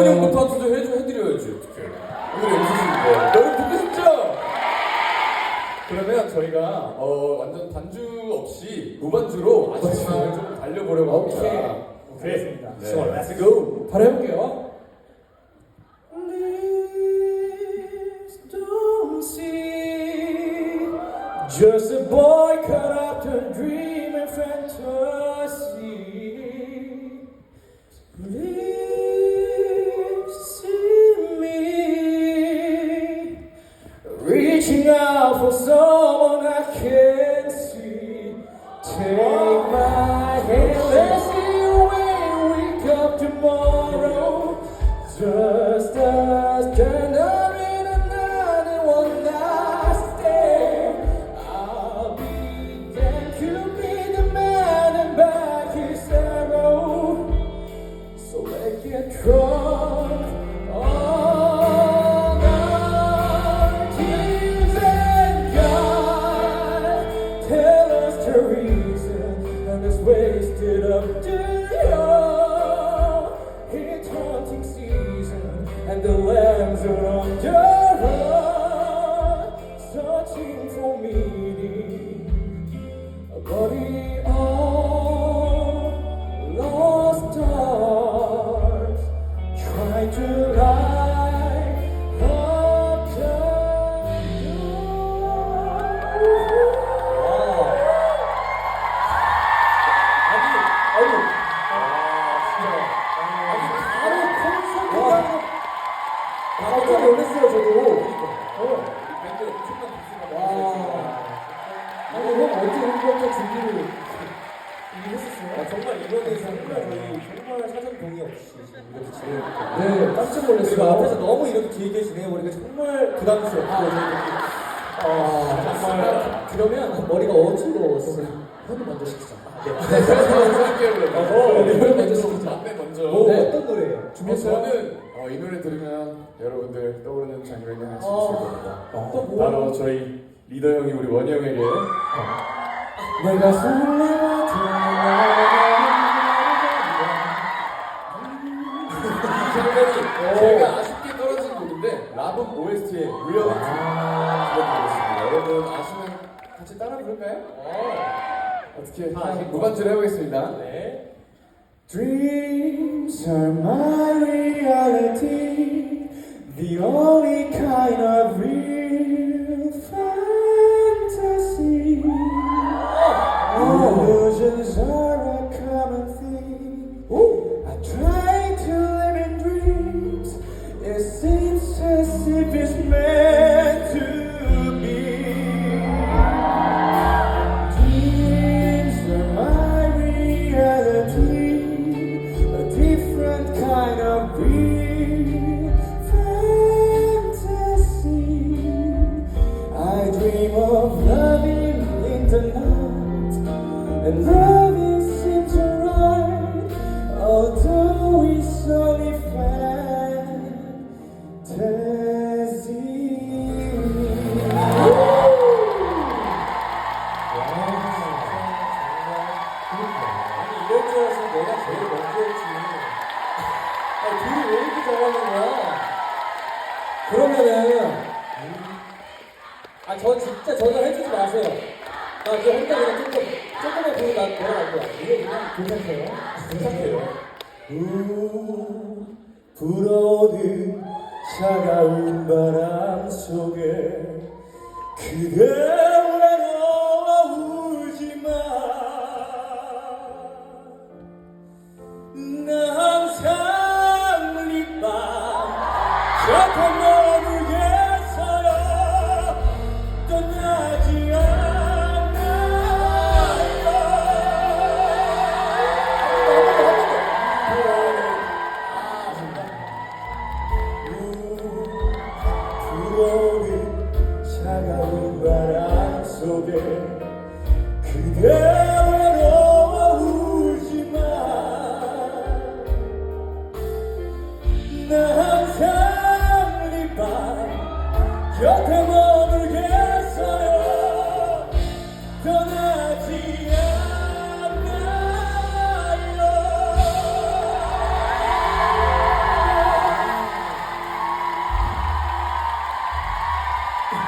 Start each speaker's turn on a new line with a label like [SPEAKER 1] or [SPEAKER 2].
[SPEAKER 1] 태원이 형부터 한수좀 해줘, 해드려야지, 어떡해. 오늘 MC인데. 여러분 듣고 싶죠? 그러면 저희가 어, 완전 반주 없이 무반주로 아침을 좀 달려보려고 합니다.
[SPEAKER 2] 오케이. 알겠습니다.
[SPEAKER 1] 네.
[SPEAKER 2] So, let's go.
[SPEAKER 3] 바로 해볼게요.
[SPEAKER 2] just a boy caught up in dream and fantasy. The lambs 깜짝 놀랐어요, 저도. 어.
[SPEAKER 1] 밴드 엄청난
[SPEAKER 2] 와. 아니, 형 어떻게 이렇게 준비를 이미 했었어요?
[SPEAKER 4] 아, 정말 이거는 정말 저희 정말 사전 동의 없이 지금 이렇게 진행했거든요.
[SPEAKER 2] 네, 깜짝
[SPEAKER 4] 그리고
[SPEAKER 2] 놀랐어요.
[SPEAKER 4] 앞에서 너무 이렇게 길게 진행해버리니까 정말 부담스럽고 저희들이
[SPEAKER 2] 아, 정말 그러면 머리가 어지러웠어요. 형이 먼저 시키자.
[SPEAKER 1] 할게요, 그러면.
[SPEAKER 2] 어, 네, 먼저 시키자.
[SPEAKER 1] 막내 먼저.
[SPEAKER 4] 뭐
[SPEAKER 2] 네.
[SPEAKER 4] 어떤 노래예요?
[SPEAKER 1] 어,
[SPEAKER 2] 준비했어요?
[SPEAKER 1] 저는 어, 이 노래 들으면 여러분들 떠오르는 장면이 하나씩 있을
[SPEAKER 2] 어.
[SPEAKER 1] 겁니다.
[SPEAKER 2] 또 뭐?
[SPEAKER 1] 바로 저희 리더 형이 우리 원희 형에게
[SPEAKER 2] 내가 술래와
[SPEAKER 1] 장면이 저희가 아쉽게 떨어진 곡인데 라붐 OST의 리얼리티 들려드리겠습니다. 여러분 아시면 같이 따라 부를까요? 어떻게
[SPEAKER 4] 아, 아실
[SPEAKER 1] 무반주를 해보겠습니다.
[SPEAKER 4] 네.
[SPEAKER 2] Dreams are my reality, the only kind of real fantasy. Oh. Illusions are dream of loving in the night, and loving seems alright, although it's only fantasy.
[SPEAKER 4] 아니 이럴 줄 알았으면 내가 제일 먼저 했지. 아니 둘이 왜 이렇게 잘하는 거야?
[SPEAKER 2] 저 진짜 전화 해주지 마세요. 나 이제 혼자 그냥 조금 조금만 보고 나 돌아갈 거야. 이게 그냥 괜찮세요?
[SPEAKER 1] 괜찮대요.
[SPEAKER 2] 우 불어오는 차가운 바람 속에 그대 외로워 울지 마. 나 항상 우리 밤 곁에 너를 나 항상 네밤 곁에